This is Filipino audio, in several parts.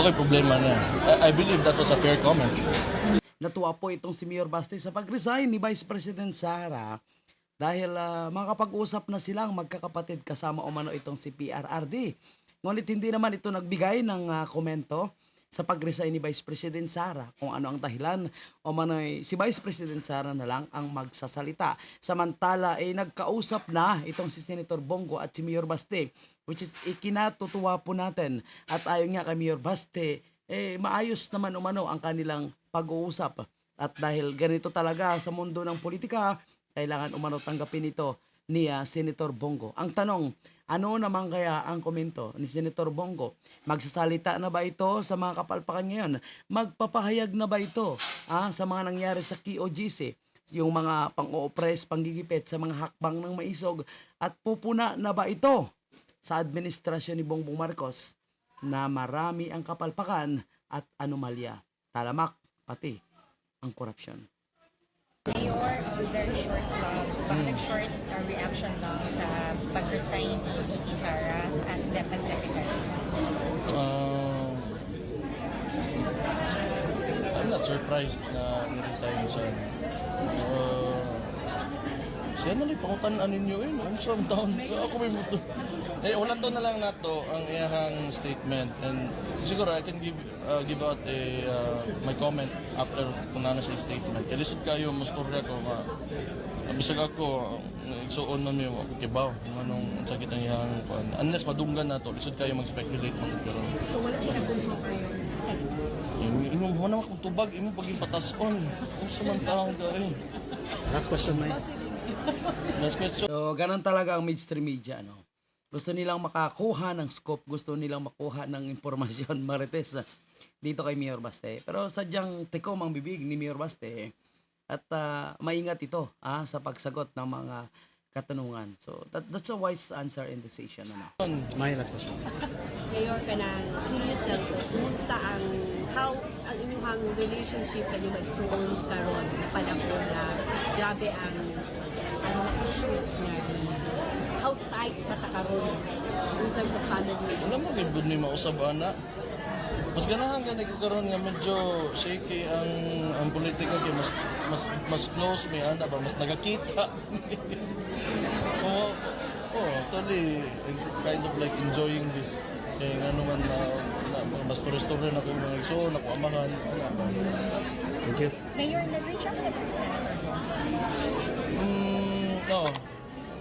Wala ko'y problema na. I, I believe that was a fair comment. Natuwa po itong si Mayor Basti sa pag-resign ni Vice President Sara dahil ah, makapag-usap na silang magkakapatid kasama umano itong si PRRD. Ngunit hindi naman ito nagbigay ng ah, komento sa pag-resign ni Vice President Sara kung ano ang dahilan o manoy si Vice President Sara na lang ang magsasalita. Samantala ay nagkausap na itong si Senator Bongo at si Mayor Baste which is ikinatutuwa po natin at ayon nga kay Mayor Baste eh maayos naman umano ang kanilang pag-uusap at dahil ganito talaga sa mundo ng politika kailangan umano tanggapin ito ni ah, Senator Bongo. Ang tanong, ano naman kaya ang komento ni Senator Bongo? Magsasalita na ba ito sa mga kapalpakan ngayon? Magpapahayag na ba ito ah, sa mga nangyari sa KOGC? Yung mga pang-oppress, panggigipit sa mga hakbang ng maisog at pupuna na ba ito sa administrasyon ni Bongbong Marcos na marami ang kapalpakan at anomalya, talamak pati ang korupsyon. Mayor, uh, very short lang, bakit short uh, reaction lang sa pag-resign ni VP Sara as DepEd Secretary? Um, I'm not surprised na ni-resign siya. Uh, siya na lang pangutan ninyo eh. I'm some down. Ako may muto. Eh, wala to na lang nato ang iyahang statement. And siguro I can give uh, give out a uh, my comment after kung nana sa statement. Kaya lisod kayo, musturya ko nga. Bisag ako, igsuon na niyo ako kibaw. Anong sakit ang iyang kuan. Unless madunggan na to, lisod kayo mag-speculate mga pero So wala siya nag-consult kayo? imong mo naman kung tubag, imong paging patason. Kung samantalang ka eh. Last question, Mike. Last question. So, ganun talaga ang mainstream media, no? Gusto nilang makakuha ng scope, gusto nilang makuha ng impormasyon, marites, ah, dito kay Mayor Baste. Pero sadyang tikom ang bibig ni Mayor Baste at ah, maingat ito ah, sa pagsagot ng mga katanungan. So, that, that's a wise answer and decision, ano? My last question. Mayor ka na curious lang ko, kumusta ang how ang inyong relationship sa inyong magsuon karon na panahon na grabe ang ang mga issues nga ni how tight ba ta karon terms of family Wala mo gid ni mausab ana. Mas ganahan ka nagkaroon nga medyo shaky ang ang politika kay mas mas mas close mi ana ba mas nagakita. oh, oh, actually kind of like enjoying this. Kaya nga naman na, na mas restaurant ako mga igsoon, ako amahan. Ana ba? Thank you. Mayor, nag-reach out na ba si Senator? Mm, no.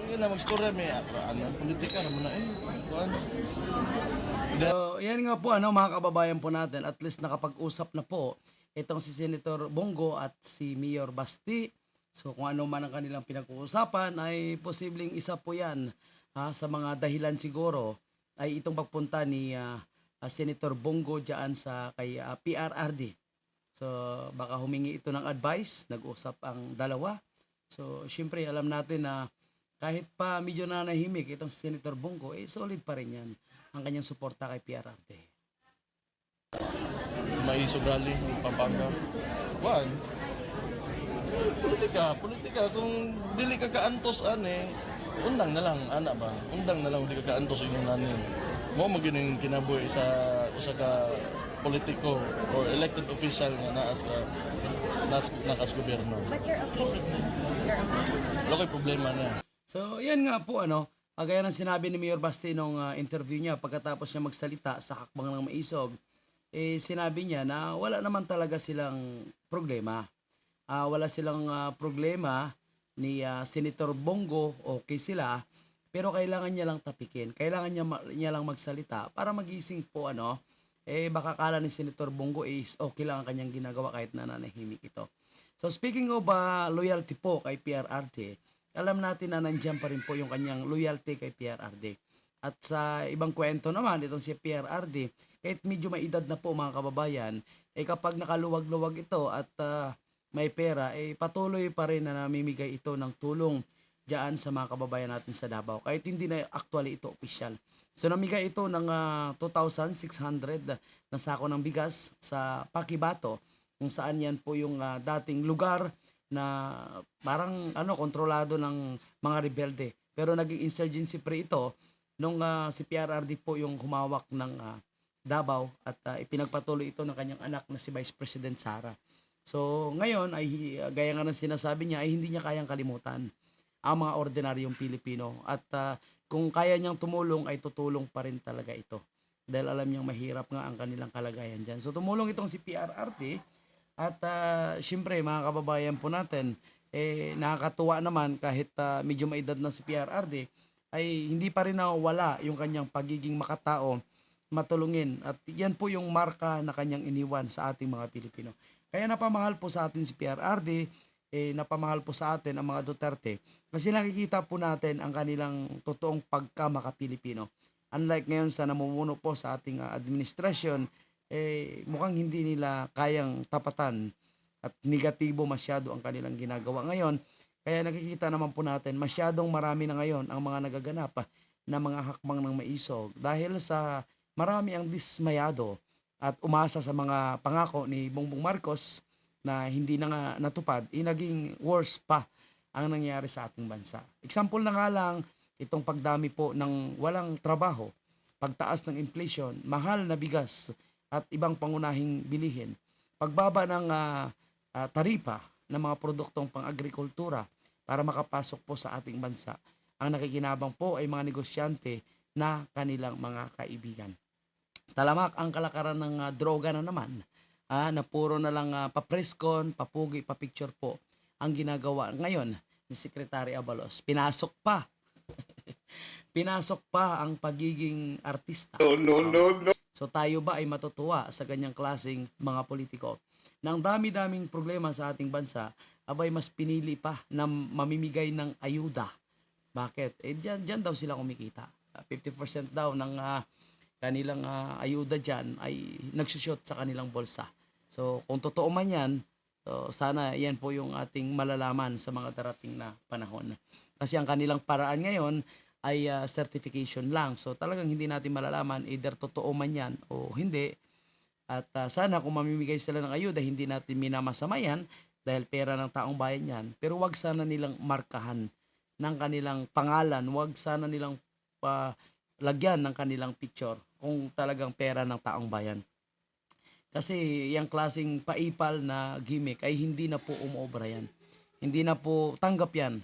Yun na mag-story may ano, politika naman na eh. Kuan. So, yan nga po, ano, mga kababayan po natin, at least nakapag-usap na po itong si Senator Bongo at si Mayor Basti. So, kung ano man ang kanilang pinag-uusapan, ay posibleng isa po yan ah, sa mga dahilan siguro ay itong pagpunta ni ah, Senator Bongo dyan sa kay ah, PRRD. So, baka humingi ito ng advice, nag-usap ang dalawa. So, syempre, alam natin na kahit pa medyo nanahimik itong Senator Bongo, eh, solid pa rin yan ang kanyang suporta kay PRRD. Maisog rally ng Pampanga. Kuan. Politika, politika kung dili ka kaantos ane, undang na lang ana ba? Undang na lang di ka kaantos imong nanin. Mo mo gining kinabuhi sa usa ka politiko or elected official nga naa sa nas nakas gobyerno. But you're okay with him? You're okay? Wala ko'y problema niya. So, yan nga po ano, kagaya ng sinabi ni Mayor Basti nung ah, interview niya pagkatapos niya magsalita sa hakbang ng maisog, eh sinabi niya na wala naman talaga silang problema. Ah, wala silang ah, problema ni ah, Senator Bongo, okay sila, pero kailangan niya lang tapikin. Kailangan niya, niya lang magsalita para magising po ano, eh baka kala ni Senator Bongo is okay lang ang kanyang ginagawa kahit na nanahimik ito. So speaking of ah, loyalty po kay PRRD, alam natin na nandiyan pa rin po yung kanyang loyalty kay PRRD. At sa ibang kwento naman, itong si PRRD, kahit medyo may edad na po mga kababayan, eh kapag nakaluwag-luwag ito at ah, may pera, eh patuloy pa rin na namimigay ito ng tulong diyan sa mga kababayan natin sa Davao. Kahit hindi na actually ito official. So namigay ito ng ah, 2,600 na sako ng bigas sa Pakibato kung saan yan po yung ah, dating lugar na parang ano kontrolado ng mga rebelde. Pero naging insurgency pre ito nung ah, si PRRD po yung humawak ng ah, Davao at ah, ipinagpatuloy ito ng kanyang anak na si Vice President Sara. So ngayon ay gaya nga ng sinasabi niya ay hindi niya kayang kalimutan ang mga ordinaryong Pilipino at ah, kung kaya niyang tumulong ay tutulong pa rin talaga ito dahil alam niyang mahirap nga ang kanilang kalagayan dyan. So tumulong itong si PRRT at uh, syempre mga kababayan po natin eh nakakatuwa naman kahit ah, medyo may edad na si PRRD ay hindi pa rin nawala yung kanyang pagiging makatao matulungin at yan po yung marka na kanyang iniwan sa ating mga Pilipino. Kaya napamahal po sa atin si PRRD, eh, napamahal po sa atin ang mga Duterte kasi nakikita po natin ang kanilang totoong pagka-maka-Pilipino. Unlike ngayon sa namumuno po sa ating ah, administrasyon, eh, mukhang hindi nila kayang tapatan at negatibo masyado ang kanilang ginagawa ngayon. Kaya nakikita naman po natin, masyadong marami na ngayon ang mga nagaganap na mga hakbang ng maisog dahil sa marami ang dismayado at umasa sa mga pangako ni Bongbong Marcos na hindi na nga natupad, eh, naging worse pa ang nangyari sa ating bansa. Example na nga lang, itong pagdami po ng walang trabaho, pagtaas ng inflation, mahal na bigas at ibang pangunahing bilihin, pagbaba ng ah, taripa ng mga produktong pang-agrikultura para makapasok po sa ating bansa. Ang nakikinabang po ay mga negosyante na kanilang mga kaibigan. Talamak ang kalakaran ng ah, droga na naman ah, na puro na lang ah, papreskon, papugi, papicture po ang ginagawa ngayon ni Secretary Abalos. Pinasok pa. Pinasok pa ang pagiging artista. No, no, no, no. So tayo ba ay matutuwa sa ganyang klasing mga politiko? Nang dami-daming problema sa ating bansa, abay mas pinili pa na mamimigay ng ayuda. Bakit? Eh dyan, dyan daw sila kumikita. Ah, 50% daw ng ah, kanilang ah, ayuda dyan ay nagsushot sa kanilang bulsa. So kung totoo man yan, so, sana yan po yung ating malalaman sa mga darating na panahon. Kasi ang kanilang paraan ngayon ay ah, certification lang. So talagang hindi natin malalaman either totoo man yan o hindi. At ah, sana kung mamimigay sila ng ayuda, hindi natin minamasama yan dahil pera ng taong bayan yan. Pero wag sana nilang markahan ng kanilang pangalan, wag sana nilang pa lagyan ng kanilang picture kung talagang pera ng taong bayan. Kasi yung klasing paipal na gimmick ay hindi na po umobra yan. Hindi na po tanggap yan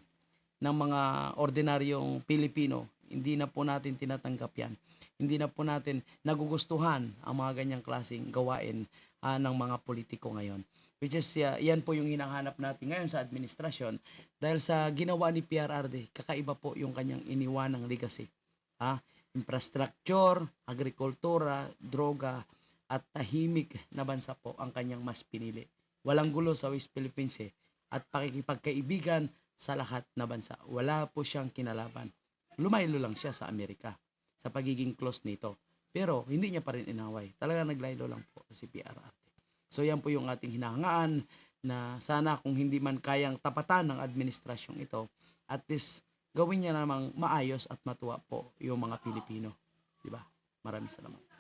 ng mga ordinaryong Pilipino. Hindi na po natin tinatanggap yan. Hindi na po natin nagugustuhan ang mga ganyang klaseng gawain ah, ng mga politiko ngayon. Which is, ah, yan po yung hinahanap natin ngayon sa administrasyon dahil sa ginawa ni PRRD, kakaiba po yung kanyang iniwanang legacy. Ah, infrastructure, agrikultura, droga, at tahimik na bansa po ang kanyang mas pinili. Walang gulo sa West Philippines eh, at pakikipagkaibigan sa lahat na bansa. Wala po siyang kinalaban. Lumaylo lang siya sa Amerika sa pagiging close nito. Pero hindi niya pa rin inaway. Talaga naglaylo lang po si PRRT. So yan po yung ating hinahangaan na sana kung hindi man kayang tapatan ng administrasyong ito, at least gawin niya namang maayos at matuwa po yung mga Pilipino. Di ba? Maraming salamat.